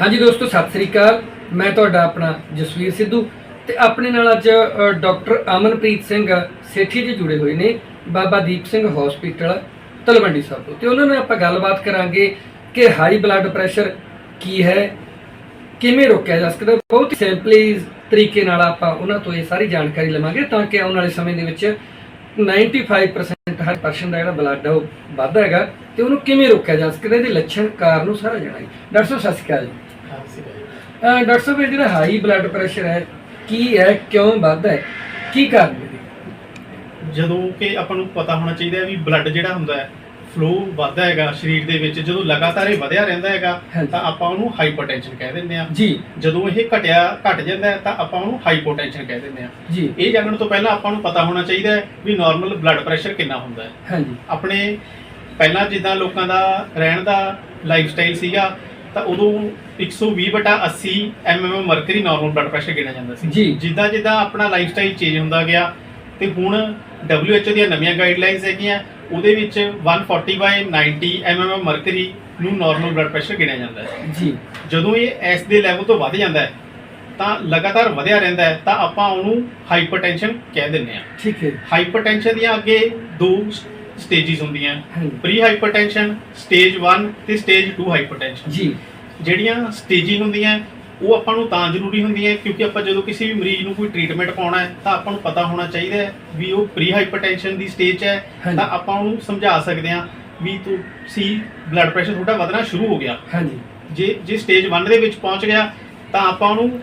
ਹਾਂਜੀ ਦੋਸਤੋ ਸਤਿ ਸ੍ਰੀ ਅਕਾਲ। ਮੈਂ ਤੁਹਾਡਾ ਆਪਣਾ ਜਸਵੀਰ ਸਿੱਧੂ ਤੇ ਆਪਣੇ ਨਾਲ ਅੱਜ ਅ, ਡਾਕਟਰ ਅਮਨਪ੍ਰੀਤ ਸਿੰਘ ਸੇਠੀ ਜੀ ਜੁੜੇ ਹੋਏ ਨੇ ਬਾਬਾ ਦੀਪ ਸਿੰਘ ਹਸਪੀਟਲ ਤਲਵੰਡੀ ਸਾਹਿਬ ਤੋਂ। ਤੇ ਉਹਨਾਂ ਨਾਲ ਆਪਾਂ ਗੱਲਬਾਤ ਕਰਾਂਗੇ ਕਿ ਹਾਈ ਬਲੱਡ ਪ੍ਰੈਸ਼ਰ ਕੀ ਹੈ ਕਿਵੇਂ ਰੋਕਿਆ ਜਾ ਸਕਦਾ ਬਹੁਤ ਹੀ ਸਿੰਪਲੀ ਤਰੀਕੇ ਨਾਲ ਆਪਾਂ ਉਹਨਾਂ ਤੋਂ ਇਹ ਸਾਰੀ ਜਾਣਕਾਰੀ ਲਵਾਂਗੇ ਤਾਂ ਕਿ ਆਉਣ ਵਾਲੇ ਸਮੇਂ ਦੇ ਵਿੱਚ 95% ਹਰ ਪਰਸਨ ਦਾ ਜਿਹੜਾ ਬਲੱਡ ਉਹ ਵੱਧਦਾ ਹੈਗਾ ਤੇ ਉਹਨੂੰ ਕਿਵੇਂ ਰੋਕਿਆ ਜਾ ਸਕਦਾ ਇਹਦੇ ਲੱਛਣ ਕਾਰਨ ਨੂੰ ਸਾਰਾ ਜਾਣਾਂਗੇ ਡਾਕਟਰ ਸਾਹਿਬ ਸਤਿ ਸ਼੍ਰੀ ਅਕਾਲ ਜੀ। ਡਾਕਟਰ ਸਾਹਿਬ ਇਹ ਜਿਹੜਾ ਹਾਈ ਬਲੱਡ ਪ੍ਰੈਸ਼ਰ ਹੈ ਕੀ ਹੈ ਕਿਉਂ ਵੱਧਦਾ ਹੈ? ਕੀ ਕਾਰਨ ਹੈ? ਜਦੋਂ ਕਿ ਆਪਾਂ ਨੂੰ ਪਤਾ ਹੋਣਾ ਚਾਹੀਦਾ ਹੈ ਵੀ ਬਲੱਡ ਜਿਹੜਾ ਹੁੰਦਾ ਹੈ ਫਲੋ ਵੱਧਦਾ ਹੈਗਾ ਸਰੀਰ ਦੇ ਵਿੱਚ ਜਦੋਂ ਲਗਾਤਾਰ ਇਹ ਵਧਿਆ ਰਹਿੰਦਾ ਹੈਗਾ। ਤਾਂ ਆਪਾਂ ਉਹਨੂੰ ਹਾਈਪਰਟੈਂਸ਼ਨ ਕਹਿ ਦਿੰਦੇ ਆ ਜੀ। ਜਦੋਂ ਇਹ ਘਟਿਆ ਘਟ ਜਾਂਦਾ ਹੈ ਤਾਂ ਆਪਾਂ ਉਹਨੂੰ ਹਾਈਪੋਟੈਂਸ਼ਨ ਕਹਿ ਦਿੰਦੇ ਆ ਜੀ। ਇਹ ਜਾਣਨ ਤੋਂ ਪਹਿਲਾਂ ਆਪਾਂ ਨੂੰ ਪਤਾ ਹੋਣਾ ਚਾਹੀਦਾ ਹੈ ਵੀ ਨਾਰਮਲ ਬਲੱਡ ਪ੍ਰੈਸ਼ਰ ਕਿੰਨਾ ਹੁੰਦਾ ਹੈ। ਹਾਂਜੀ। ਆਪਣੇ ਪਹਿਲਾਂ ਜਿੱਦਾਂ ਲੋਕਾਂ ਦਾ ਰਹਿਣ ਦਾ ਲਾਈਫ ਸਟਾਈਲ ਸੀਗਾ ਤਾਂ ਉਦੋਂ 120 ਬਟਾ 80 MM mercury normal blood pressure ਗਿਣਿਆ ਜਾਂਦਾ ਸੀ। ਜੀ। ਜਿੱਦਾਂ ਜਿੱਦਾਂ ਆਪਣਾ ਲਾਈਫ ਸਟਾਈਲ ਚੇਂਜ ਹੁੰਦਾ ਗਿਆ ਤੇ ਹੁਣ WHO ਦੀਆਂ ਨਵੀਆਂ ਗਾਈਡਲਾਈਨਸ ਹੈਗੀਆਂ ਉਹਦੇ ਵਿੱਚ 140 ਬਾਈ 90 ਐਮਐਮ ਮਰਕਰੀ ਨੂੰ ਨਾਰਮਲ ਬਲੱਡ ਪ੍ਰੈਸ਼ਰ ਗਿਣਿਆ ਜਾਂਦਾ ਹੈ। ਜੀ। ਜਦੋਂ ਇਹ ਇਸ ਦੇ ਲੈਵਲ ਤੋਂ ਵੱਧ ਜਾਂਦਾ ਹੈ ਤਾਂ ਲਗਾਤਾਰ ਵਧਿਆ ਰਹਿੰਦਾ ਹੈ ਤਾਂ ਆਪਾਂ ਉਹਨੂੰ ਹਾਈਪਰਟੈਂਸ਼ਨ ਕਹਿ ਦਿੰਦੇ ਹਾਂ। ਠੀਕ ਹੈ। ਹਾਈਪਰਟੈਂਸ਼ਨ ਦੀਆਂ ਅੱਗੇ ਦੋ ਸਟੇਜਸ ਹੁੰਦੀਆਂ। ਹਾਂਜੀ। ਪ੍ਰੀ ਹਾਈਪਰਟੈਂਸ਼ਨ ਸਟੇਜ 1 ਤੇ ਸਟੇਜ 2 ਹਾਈਪਰਟੈਂਸ਼ਨ ਜੀ। ਜਿਹੜੀਆਂ ਸਟੇਜਿੰਗ ਹੁੰਦੀਆਂ ਉਹ ਆਪਾਂ ਨੂੰ ਤਾਂ ਜ਼ਰੂਰੀ ਹੁੰਦੀਆਂ ਕਿਉਂਕਿ ਆਪਾਂ ਜਦੋਂ ਕਿਸੇ ਵੀ ਮਰੀਜ਼ ਨੂੰ ਕੋਈ ਟ੍ਰੀਟਮੈਂਟ ਪਾਉਣਾ ਹੈ ਤਾਂ ਆਪਾਂ ਨੂੰ ਪਤਾ ਹੋਣਾ ਚਾਹੀਦਾ ਹੈ ਵੀ ਉਹ ਪ੍ਰੀ ਹਾਈਪਰਟੈਂਸ਼ਨ ਦੀ ਸਟੇਜ ਹੈ ਹਾਂਜੀ। ਤਾਂ ਆਪਾਂ ਉਹਨੂੰ ਸਮਝਾ ਸਕਦੇ ਹਾਂ ਵੀ ਤੁਸੀਂ ਬਲੱਡ ਪ੍ਰੈਸ਼ਰ ਤੁਹਾਡਾ ਵਧਣਾ ਸ਼ੁਰੂ ਹੋ ਗਿਆ ਹਾਂਜੀ ਜੇ ਜੇ ਸਟੇਜ 1 ਦੇ ਵਿੱਚ ਪਹੁੰਚ ਗਿਆ ਤਾਂ ਆਪਾਂ ਉਹਨੂੰ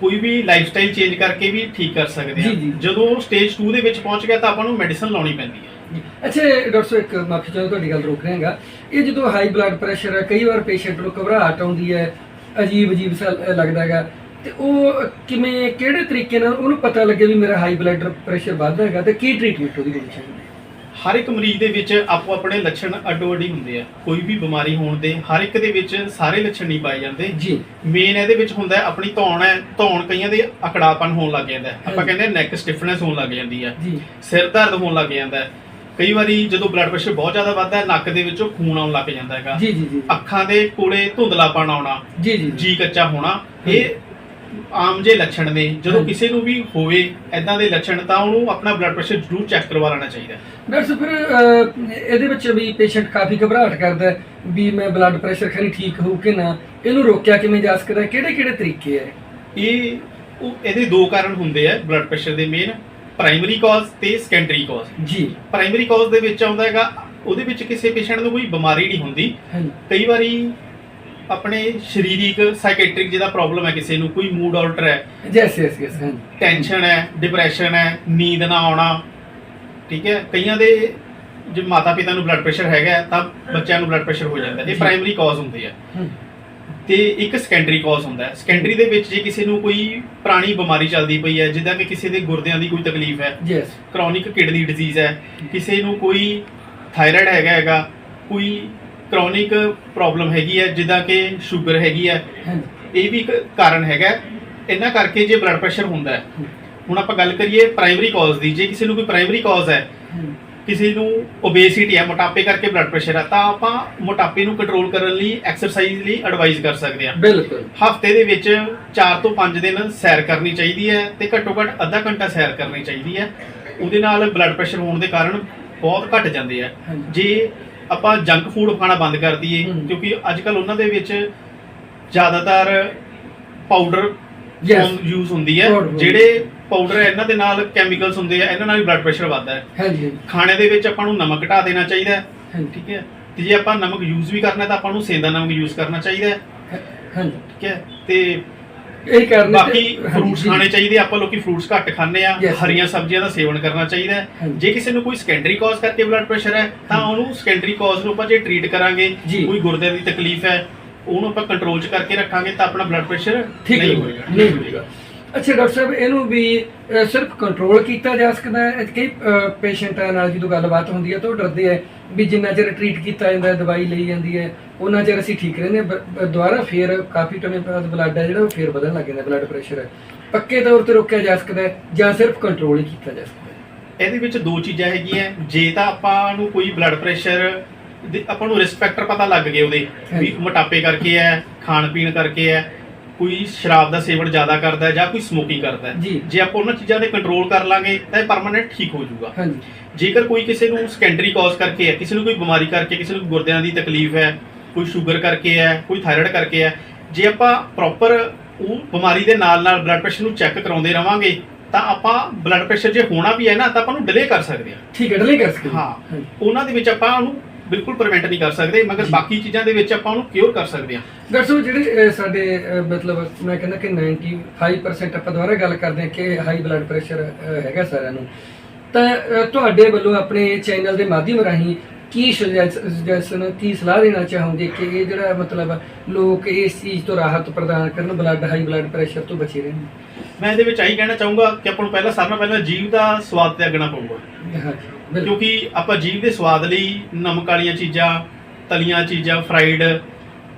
ਕੋਈ ਵੀ ਲਾਈਫ ਸਟਾਈਲ ਚੇਂਜ ਕਰਕੇ ਵੀ ਠੀਕ ਕਰ ਸਕਦੇ ਹਾਂ ਜੀ, ਜੀ। ਜਦੋਂ ਸਟੇਜ 2 ਦੇ ਵਿੱਚ ਪਹੁੰਚ ਗਿਆ ਤਾਂ ਆਪਾਂ ਨੂੰ ਮੈਡੀਸਨ ਲਾਉਣੀ ਪੈਂਦੀ ਹੈ। ਅੱਛਾ ਡਾਕਟਰ ਸਾਹਿਬ ਇੱਕ ਮਾਫੀ ਚਾਹੁੰਦਾ ਤੁਹਾਡੀ ਗੱਲ ਰੋਕ ਰਿਹਾਗਾ ਇਹ ਜਦੋਂ ਹਾਈ ਬਲੱਡ ਪ੍ਰੈਸ਼ਰ ਹੈ ਕਈ ਵਾਰ ਪੇਸ਼ੈਂਟ ਨੂੰ ਘਬਰਾਹਟ ਆਉਂਦੀ ਹੈ ਅਜੀਬ ਅਜੀਬ ਸਾ ਲੱਗਦਾ ਹੈਗਾ। ਤੇ ਉਹ ਕਿਵੇਂ ਕਿਹੜੇ ਤਰੀਕੇ ਨਾਲ ਉਹਨੂੰ ਪਤਾ ਲੱਗੇ ਵੀ ਮੇਰਾ ਹਾਈ ਬਲੱਡ ਪ੍ਰੈਸ਼ਰ ਵੱਧਦਾ ਹੈਗਾ ਤੇ ਕੀ ਟ੍ਰੀਟਮੈਂਟ ਉਹਦੀ ਹੋਣੀ ਚਾਹੀਦੀ ਹੈ? ਹਰ ਇੱਕ ਮਰੀਜ਼ ਦੇ ਵਿੱਚ ਆਪੋ ਆਪਣੇ ਲੱਛਣ ਅੱਡੋ ਅੱਡੀ ਹੁੰਦੇ ਆ। ਕੋਈ ਵੀ ਬਿਮਾਰੀ ਹੋਣ ਦੇ ਹਰ ਇੱਕ ਦੇ ਵਿੱਚ ਸਾਰੇ ਲੱਛਣ ਨਹੀਂ ਪਾਏ ਜਾਂਦੇ। ਜੀ। ਮੇਨ ਇਹਦੇ ਵਿੱਚ ਹੁੰਦਾ ਆਪਣੀ ਧੌਣ ਹੈ ਧੌਣ ਕਈਆਂ ਦੇ ਅਕੜਾਪਨ ਹੋਣ ਲੱਗ ਜਾਂਦਾ ਆਪਾਂ। ਕਹਿੰਦੇ ਨੈਕ ਸਟਿਫਨੈਸ ਹੋਣ ਲੱਗ ਜਾਂਦੀ ਹੈ। ਜੀ। ਸਿਰ ਦਰਦ ਹੋਣ ਲੱਗ ਜਾਂਦਾ ਹੈ। ਕਈ ਵਾਰੀ ਜਦੋਂ ਬਲੱਡ ਪ੍ਰੈਸ਼ਰ ਬਹੁਤ ਜ਼ਿਆਦਾ ਵੱਧਦਾ ਹੈ ਨੱਕ ਦੇ ਵਿੱਚੋਂ ਖੂਨ ਆਉਣ ਲੱਗ ਜਾਂਦਾ ਹੈਗਾ। ਜੀ ਜੀ ਜੀ ਅੱਖਾਂ ਦੇ ਕੋਲੇ ਧੁੰਦਲਾਪਣ ਆਉਣਾ ਜੀ ਜੀ ਜੀ। ਕੱਚਾ ਹੋਣਾ ਇਹ ਆਮ ਜੇ ਲੱਛਣ ਨੇ। ਜਦੋਂ। ਕਿਸੇ ਨੂੰ ਵੀ ਹੋਵੇ ਐਦਾਂ ਦੇ ਲੱਛਣ ਤਾਂ ਉਹਨੂੰ ਆਪਣਾ ਬਲੱਡ ਪ੍ਰੈਸ਼ਰ ਜ਼ਰੂਰ ਚੈੱਕ ਕਰਵਾ ਲੈਣਾ ਚਾਹੀਦਾ। ਡਾਕਟਰ ਸਾਹਿਬ ਫਿਰ ਅਹ, ਇਹਦੇ ਵਿੱਚ ਵੀ ਪੇਸ਼ੈਂਟ ਕਾਫੀ ਘਬਰਾਹਟ ਕਰਦਾ ਹੈ ਵੀ ਮੈਂ ਬਲੱਡ ਪ੍ਰੈਸ਼ਰ ਖਰੀ ਠੀਕ ਹੋਊ ਕਿ ਨਾ। ਇਹਨੂੰ ਰੋਕਿਆ ਕਿਵੇਂ ਜਾ ਸਕਦਾ ਹੈ? ਕਿਹੜੇ ਕਿਹੜੇ ਤਰੀਕੇ ਹੈ? ਇਹ ਉਹ ਇਹਦੇ ਦੋ ਕਾਰਨ ਹੁੰਦੇ ਆ ਬਲੱਡ ਪ੍ਰੈਸ਼ਰ ਦੇ ਮੇਨ ਪ੍ਰਾਇਮਰੀ ਕਾਜ਼ ਤੇ ਸੈਕੰਡਰੀ ਕਾਜ਼ ਜੀ। ਪ੍ਰਾਇਮਰੀ ਕਾਜ਼ ਦੇ ਵਿੱਚ ਆਉਂਦਾ ਹੈਗਾ ਉਹਦੇ ਵਿੱਚ ਕਿਸੇ ਪੇਸ਼ੈਂਟ ਨੂੰ ਕੋਈ ਬਿਮਾਰੀ ਨਹੀਂ ਹੁੰਦੀ। ਹਾਂਜੀ। ਕਈ ਵਾਰੀ ਆਪਣੇ ਸਰੀਰਿਕ ਸਾਈਕੈਟ੍ਰਿਕ ਜਿਹਦਾ ਪ੍ਰੋਬਲਮ ਹੈ ਕਿਸੇ ਨੂੰ ਕੋਈ ਮੂਡ ਆਲਟਰ ਹੈ। ਯੈਸ ਯੈਸ ਯੈਸ ਹਾਂਜੀ। ਟੈਨਸ਼ਨ ਹੈ ਡਿਪਰੈਸ਼ਨ ਹੈ ਨੀਂਦ ਨਾ ਆਉਣਾ ਠੀਕ ਹੈ। ਕਈਆਂ ਦੇ ਜੇ ਮਾਤਾ ਪਿਤਾ ਨੂੰ ਬਲੱਡ ਪ੍ਰੈਸ਼ਰ ਹੈਗਾ ਹੈ, ਤਾਂ ਬੱਚਿਆਂ ਨੂੰ ਬਲੱਡ ਪ੍ਰੈਸ਼ਰ ਹੋ ਜਾਂਦਾ। ਹੈ। ਇਹ। ਪ੍ਰਾਇਮਰੀ ਕਾਜ਼ ਹੁੰਦੇ ਹਮ, ਤੇ ਇੱਕ ਸੈਕੰਡਰੀ ਕਾਜ਼ ਹੁੰਦਾ ਹੈ। ਸੈਕੰਡਰੀ ਦੇ ਵਿੱਚ ਜੇ ਕਿਸੇ ਨੂੰ ਕੋਈ ਪੁਰਾਣੀ ਬਿਮਾਰੀ ਚੱਲਦੀ ਪਈ ਹੈ ਜਿੱਦਾਂ ਕਿ ਕਿਸੇ ਦੇ ਗੁਰਦਿਆਂ ਦੀ ਕੋਈ ਤਕਲੀਫ ਹੈ ਯੈਸ ਕ੍ਰੋਨਿਕ ਕਿਡਨੀ ਡਿਜ਼ੀਜ਼ ਹੈ ਕਿਸੇ ਨੂੰ ਕੋਈ ਥਾਇਰਾਇਡ ਹੈਗਾ ਹੈਗਾ ਕੋਈ ਕ੍ਰੋਨਿਕ ਪ੍ਰੋਬਲਮ ਹੈਗੀ ਹੈ ਜਿੱਦਾਂ ਕਿ ਸ਼ੂਗਰ ਹੈਗੀ ਹੈ ਇਹ ਵੀ ਇੱਕ ਕਾਰਨ ਹੈਗਾ। ਇਹਨਾਂ ਕਰਕੇ ਜੇ ਬਲੱਡ ਪ੍ਰੈਸ਼ਰ ਹੁੰਦਾ ਹੈ। ਹੁਣ ਆਪਾਂ ਗੱਲ ਕਰੀਏ ਪ੍ਰਾਇਮਰੀ ਕਾਜ਼ ਦੀ। ਜੇ ਕਿਸੇ ਨੂੰ ਕੋਈ ਪ੍ਰਾਇਮਰੀ ਕਾਜ਼ ਹੈ। ਕਿਸੇ ਨੂੰ ਓਬੇਸਿਟੀ ਹੈ ਮੋਟਾਪੇ ਕਰਕੇ ਬਲੱਡ ਪ੍ਰੈਸ਼ਰ ਹੈ ਤਾਂ ਆਪਾਂ ਮੋਟਾਪੇ ਨੂੰ ਕੰਟਰੋਲ ਕਰਨ ਲਈ ਐਕਸਰਸਾਈਜ਼ ਲਈ ਐਡਵਾਈਸ ਕਰ ਸਕਦੇ ਹਾਂ ਬਿਲਕੁਲ ਹਫ਼ਤੇ ਦੇ ਵਿੱਚ 4 ਤੋਂ 5 ਦਿਨ ਸੈਰ ਕਰਨੀ ਚਾਹੀਦੀ ਹੈ ਤੇ ਘੱਟੋ ਘੱਟ ਅੱਧਾ ਘੰਟਾ ਸੈਰ ਕਰਨੀ ਚਾਹੀਦੀ ਹੈ ਉਹਦੇ ਨਾਲ ਬਲੱਡ ਪ੍ਰੈਸ਼ਰ ਹੋਣ ਦੇ ਕਾਰਨ ਬਹੁਤ ਘਟ ਜਾਂਦੇ ਆ। ਜੇ ਆਪਾਂ ਜੰਕ ਫੂਡ ਖਾਣਾ ਬੰਦ ਕਰ ਦਈਏ। ਕਿਉਂਕਿ ਅੱਜ ਕੱਲ ਉਹਨਾਂ ਦੇ ਵਿੱਚ ਜ਼ਿਆਦਾਤਰ ਪਾਊਡਰ. ਯੂਜ਼ ਹੁੰਦੀ ਹੈ। ਜਿਹੜੇ ਪਾਊਡਰ ਹੈ ਇਹਨਾਂ ਦੇ ਨਾਲ ਕੈਮੀਕਲਸ ਹੁੰਦੇ ਆ ਇਹਨਾਂ ਨਾਲ ਵੀ ਬਲੱਡ ਪ੍ਰੈਸ਼ਰ ਵੱਧਦਾ ਹੈ। ਹਾਂਜੀ ਖਾਣੇ ਦੇ ਵਿੱਚ ਆਪਾਂ ਨੂੰ ਨਮਕ ਘਟਾ ਦੇਣਾ ਚਾਹੀਦਾ ਹੈ ਹਾਂਜੀ। ਠੀਕ ਹੈ? ਤੇ ਜੇ ਆਪਾਂ ਨਮਕ ਯੂਜ਼ ਵੀ ਕਰਨਾ ਤਾਂ ਆਪਾਂ ਨੂੰ ਸੇਂਦਾ ਨਮਕ ਯੂਜ਼ ਕਰਨਾ ਚਾਹੀਦਾ ਹੈ ਹਾਂਜੀ। ਠੀਕ ਹੈ? ਤੇ ਇਹ ਕਾਰਨ ਬਾਕੀ ਫਰੂਟਸ ਖਾਣੇ ਚਾਹੀਦੇ ਆਪਾਂ ਲੋਕੀ ਫਰੂਟਸ ਘੱਟ ਖਾਂਦੇ ਆ. ਹਰੀਆਂ ਸਬਜ਼ੀਆਂ ਦਾ ਸੇਵਨ ਕਰਨਾ ਚਾਹੀਦਾ ਹੈ। ਜੇ ਕਿਸੇ ਨੂੰ ਕੋਈ ਸੈਕੰਡਰੀ ਕਾਜ਼ ਕਰਕੇ ਬਲੱਡ ਪ੍ਰੈਸ਼ਰ ਹੈ ਤਾਂ ਉਹਨੂੰ ਸੈਕੰਡਰੀ ਕਾਜ਼ ਨੂੰ ਆਪਾਂ ਜੇ ਟ੍ਰੀਟ ਕਰਾਂਗੇ। ਕੋਈ ਗੁਰਦੇ ਦੀ ਤਕਲੀਫ ਹੈ ਉਹਨੂੰ ਆਪਾਂ ਕੰਟਰੋਲ 'ਚ ਕਰਕੇ ਰੱਖਾਂਗੇ ਤਾਂ ਆਪਣਾ ਬਲੱਡ ਪ੍ਰੈਸ਼ਰ ਨਹੀਂ ਹੋਏਗਾ। ਨਹੀਂ ਹੋਏਗਾ। ਅੱਛਾ ਡਾਕਟਰ ਸਾਹਿਬ ਇਹਨੂੰ ਵੀ ਅਹ, ਸਿਰਫ ਕੰਟਰੋਲ ਕੀਤਾ ਜਾ ਸਕਦਾ ਹੈ? ਕਈ ਪੇਸ਼ੈਂਟਾਂ ਨਾਲ ਜਦੋਂ ਗੱਲਬਾਤ ਹੁੰਦੀ ਹੈ ਤਾਂ ਉਹ ਡਰਦੇ ਹੈ ਵੀ ਜਿੰਨਾ ਚਿਰ ਟ੍ਰੀਟ ਕੀਤਾ ਜਾਂਦਾ ਹੈ ਦਵਾਈ ਲਈ ਜਾਂਦੀ ਹੈ ਉਹਨਾਂ ਚਿਰ ਅਸੀਂ ਠੀਕ ਰਹਿੰਦੇ ਹਾਂ। ਬ- ਬ- ਦੁਬਾਰਾ ਫੇਰ ਕਾਫੀ ਟਾਈਮ ਬਾਅਦ ਬਲੱਡ ਹੈ ਜਿਹੜਾ ਉਹ ਫੇਰ ਵਧਣ ਲੱਗ ਜਾਂਦਾ ਬਲੱਡ ਪ੍ਰੈਸ਼ਰ ਹੈ। ਪੱਕੇ ਤੌਰ ਤੇ ਰੋਕਿਆ ਜਾ ਸਕਦਾ ਹੈ ਜਾਂ ਸਿਰਫ ਕੰਟਰੋਲ ਹੀ ਕੀਤਾ ਜਾ ਸਕਦਾ ਹੈ? ਇਹਦੇ ਵਿੱਚ ਦੋ ਚੀਜ਼ਾਂ ਹੈਗੀਆਂ। ਜੇ ਤਾਂ ਆਪਾਂ ਨੂੰ ਕੋਈ ਬਲੱਡ ਪ੍ਰੈਸ਼ਰ ਆਪਾਂ ਨੂੰ ਰਿਸਕ ਫੈਕਟਰ ਪਤਾ ਲੱਗ ਗਏ ਉਹਦੇ ਵੀ ਹਾਂਜੀ। ਮੋਟਾਪੇ ਕਰਕੇ ਹੈ ਖਾਣ ਪੀਣ ਕਰਕੇ ਹੈ। ਕੋਈ ਸ਼ਰਾਬ ਦਾ ਸੇਵਨ ਜ਼ਿਆਦਾ ਕਰਦਾ ਹੈ ਜਾਂ ਕੋਈ ਸਮੋਕਿੰਗ ਕਰਦਾ ਹੈ। ਜੀ। ਜੇ ਆਪਾਂ ਉਹਨਾਂ ਚੀਜ਼ਾਂ ਤੇ ਕੰਟਰੋਲ ਕਰ ਲਾਂਗੇ ਤਾਂ ਇਹ ਪਰਮਾਨੈਂਟ ਠੀਕ ਹੋ ਜਾਊਗਾ। ਹਾਂਜੀ। ਜੇਕਰ ਕੋਈ ਕਿਸੇ ਨੂੰ ਸੈਕੰਡਰੀ ਕਾਜ਼ ਕਰਕੇ ਹੈ ਕਿਸੇ ਨੂੰ ਕੋਈ ਬਿਮਾਰੀ ਕਰਕੇ ਕਿਸੇ ਨੂੰ ਗੁਰਦਿਆਂ ਦੀ ਤਕਲੀਫ ਹੈ ਕੋਈ ਸ਼ੂਗਰ ਕਰਕੇ ਹੈ ਕੋਈ ਥਾਇਰਾਇਡ ਕਰਕੇ ਹੈ ਜੇ ਆਪਾਂ ਪ੍ਰੋਪਰ ਉਹ ਬਿਮਾਰੀ ਦੇ ਨਾਲ ਨਾਲ ਬਲੱਡ ਪ੍ਰੈਸ਼ਰ ਨੂੰ ਚੈੱਕ ਕਰਾਉਂਦੇ ਰਵਾਂਗੇ ਤਾਂ ਆਪਾਂ ਬਲੱਡ ਪ੍ਰੈਸ਼ਰ ਜੇ ਹੋਣਾ ਵੀ ਹੈ ਨਾ ਤਾਂ ਆਪਾਂ ਨੂੰ ਡਿਲੇ ਕਰ ਸਕਦੇ ਹਾਂ। ਠੀਕ ਹੈ ਡਲੇ ਕਰ ਸਕਦੇ ਹਾਂ। ਹਾਂਜੀ। ਉਹਨਾਂ ਦੇ ਵਿੱਚ ਆਪਾਂ ਉਹਨੂੰ ਬਿਲਕੁਲ ਪ੍ਰੀਵੈਂਟ ਨਹੀਂ ਕਰ ਸਕਦੇ ਮਗਰ। ਬਾਕੀ ਚੀਜ਼ਾਂ ਦੇ ਵਿੱਚ ਆਪਾਂ ਉਹਨੂੰ ਕਿਉਰ ਕਰ ਸਕਦੇ ਹਾਂ। ਸਾਹਿਬ ਜਿਹੜੇ ਅਹ, ਸਾਡੇ ਅਹ, ਮਤਲਬ ਮੈਂ ਕਹਿੰਦਾ ਕਿ 95% ਆਪਾਂ ਦੁਬਾਰਾ ਗੱਲ ਕਰਦੇ ਹਾਂ ਕਿ ਹਾਈ ਬਲੱਡ ਪ੍ਰੈਸ਼ਰ ਹੈਗਾ ਸਾਰਿਆਂ ਨੂੰ। ਤਾਂ ਅਹ, ਤੁਹਾਡੇ ਵੱਲੋਂ ਆਪਣੇ ਚੈਨਲ ਦੇ ਮਾਧਿਅਮ ਰਾਹੀਂ ਕੀ ਸੁਜੈਸ਼ਨ ਕੀ ਸਲਾਹ ਦੇਣਾ ਚਾਹੋਗੇ ਕਿ ਇਹ ਜਿਹੜਾ ਮਤਲਬ ਲੋਕ ਇਸ ਚੀਜ਼ ਤੋਂ ਰਾਹਤ ਪ੍ਰਦਾਨ ਕਰਨ ਬਲੱਡ ਹਾਈ ਬਲੱਡ ਪ੍ਰੈਸ਼ਰ ਤੋਂ ਬਚੇ ਰਹਿਣ? ਮੈਂ ਇਹਦੇ ਵਿੱਚ ਆਹੀ ਕਹਿਣਾ ਚਾਹੂੰਗਾ ਕਿ ਆਪਾਂ ਨੂੰ ਪਹਿਲਾਂ ਸਾਰਿਆਂ ਨਾਲੋਂ ਪਹਿਲਾਂ ਜੀਵ ਦਾ ਸਵਾਦ ਤਿਆਗਣਾ ਪਊਗਾ। ਹਾਂਜੀ। ਬਿਲਕੁਲ ਕਿਉਂਕਿ ਆਪਾਂ ਜੀਵ ਦੇ ਸਵਾਦ ਲਈ ਨਮਕ ਵਾਲੀਆਂ ਚੀਜ਼ਾਂ ਤਲੀਆਂ ਚੀਜ਼ਾਂ ਫਰਾਈਡ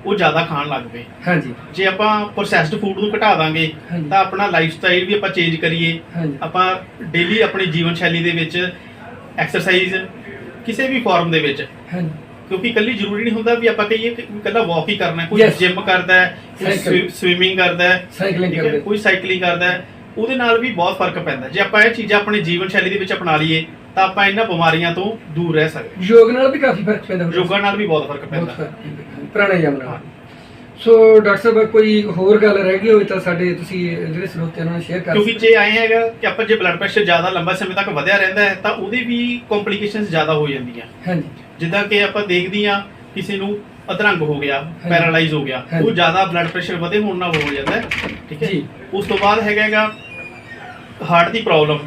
ਉਹ ਜ਼ਿਆਦਾ ਖਾਣ ਲੱਗ ਪਏ। ਹਾਂਜੀ। ਜੇ ਆਪਾਂ ਪ੍ਰੋਸੈਸਡ ਫੂਡ ਨੂੰ ਘਟਾ ਦਾਂਗੇ। ਤਾਂ ਆਪਣਾ ਲਾਈਫ ਸਟਾਈਲ ਵੀ ਆਪਾਂ ਚੇਂਜ ਕਰੀਏ। ਆਪਾਂ ਡੇਲੀ ਆਪਣੀ ਜੀਵਨ ਸ਼ੈਲੀ ਦੇ ਵਿੱਚ ਐਕਸਰਸਾਈਜ਼ ਕਿਸੇ ਵੀ ਫਾਰਮ ਦੇ ਵਿੱਚ। ਹਾਂਜੀ। ਕਿਉਂਕਿ ਇਕੱਲੀ ਜ਼ਰੂਰੀ ਨਹੀਂ ਹੁੰਦਾ ਵੀ ਆਪਾਂ ਕਹੀਏ ਕਿ ਇਕੱਲਾ ਵਾਕ ਹੀ ਕਰਨਾ ਕੋਈ. ਜਿਮ ਕਰਦਾ ਹੈ Cycle. ਕੋਈ ਸਵਿਮਿੰਗ ਕਰਦਾ ਹੈ ਸਾਈਕਲਿੰਗ ਠੀਕ ਹੈ, ਕਰਦੇ। ਕੋਈ ਸਾਈਕਲਿੰਗ ਕਰਦਾ ਹੈ ਉਹਦੇ ਨਾਲ ਵੀ ਬਹੁਤ ਫ਼ਰਕ ਪੈਂਦਾ। ਜੇ ਆਪਾਂ ਇਹ ਚੀਜ਼ਾਂ ਆਪਣੀ ਜੀਵਨ ਸ਼ੈਲੀ ਦੇ ਵਿੱਚ ਅਪਣਾ ਲਈਏ ਤਾਂ ਆਪਾਂ ਇਹਨਾਂ ਬਿਮਾਰੀਆਂ ਤੋਂ ਦੂਰ ਰਹਿ ਸਕਦੇ ਯੋਗ ਨਾਲ ਵੀ ਕਾਫੀ ਫ਼ਰਕ ਪੈਂਦਾ ਹੋਊਗਾ। ਯੋਗਾ ਨਾਲ ਵੀ ਬਹੁਤ ਫ਼ਰਕ ਬਹੁਤ ਪੈਂਦਾ ਫ਼ਰਕ ਪੈਂਦਾ। ਪ੍ਰਾਣਾਯਾਮ ਨਾਲ। ਸੋ ਡਾਕਟਰ ਸਾਹਿਬ ਕੋਈ ਹੋਰ ਗੱਲ ਰਹਿ ਗਈ ਹੋਵੇ ਤਾਂ ਸਾਡੇ ਤੁਸੀਂ ਜਿਹੜੇ ਸਰੋਤਿਆਂ ਨਾਲ ਸ਼ੇਅਰ ਕਰ ਕਿਉਂਕਿ ਜੇ ਆਏ ਹੈਗਾ ਕਿ ਆਪਾਂ ਜੇ ਬਲੱਡ ਪ੍ਰੈਸ਼ਰ ਜ਼ਿਆਦਾ ਲੰਬਾ ਸਮੇਂ ਤੱਕ ਵਧਿਆ ਰਹਿੰਦਾ ਹੈ ਤਾਂ ਉਹਦੇ ਵੀ ਕੰਪਲਿਕੇਸ਼ਨਸ ਜ਼ਿਆਦਾ ਹੋ ਜਾਂਦੀਆਂ। ਹਾਂਜੀ। ਜਿੱਦਾਂ ਕਿ ਆਪਾਂ ਦੇਖਦੀ ਆ ਕਿਸੇ ਨੂੰ ਅਧਰੰਗ ਹੋ ਗਿਆ ਪੈਰਾਲਾਈਜ਼ ਹੋ ਗਿਆ ਹਾਂਜੀ। ਉਹ ਜ਼ਿਆਦਾ ਬਲੱਡ ਪ੍ਰੈਸ਼ਰ ਵਧੇ ਹੋਣ ਨਾਲ ਹੋ ਜਾਂਦਾ ਹੈ ਠੀਕ ਹੈ? ਜੀ। ਉਸ ਤੋਂ ਬਾਅਦ ਹੈਗਾ ਹੈਗਾ ਹਾਰਟ ਦੀ ਪ੍ਰੋਬਲਮ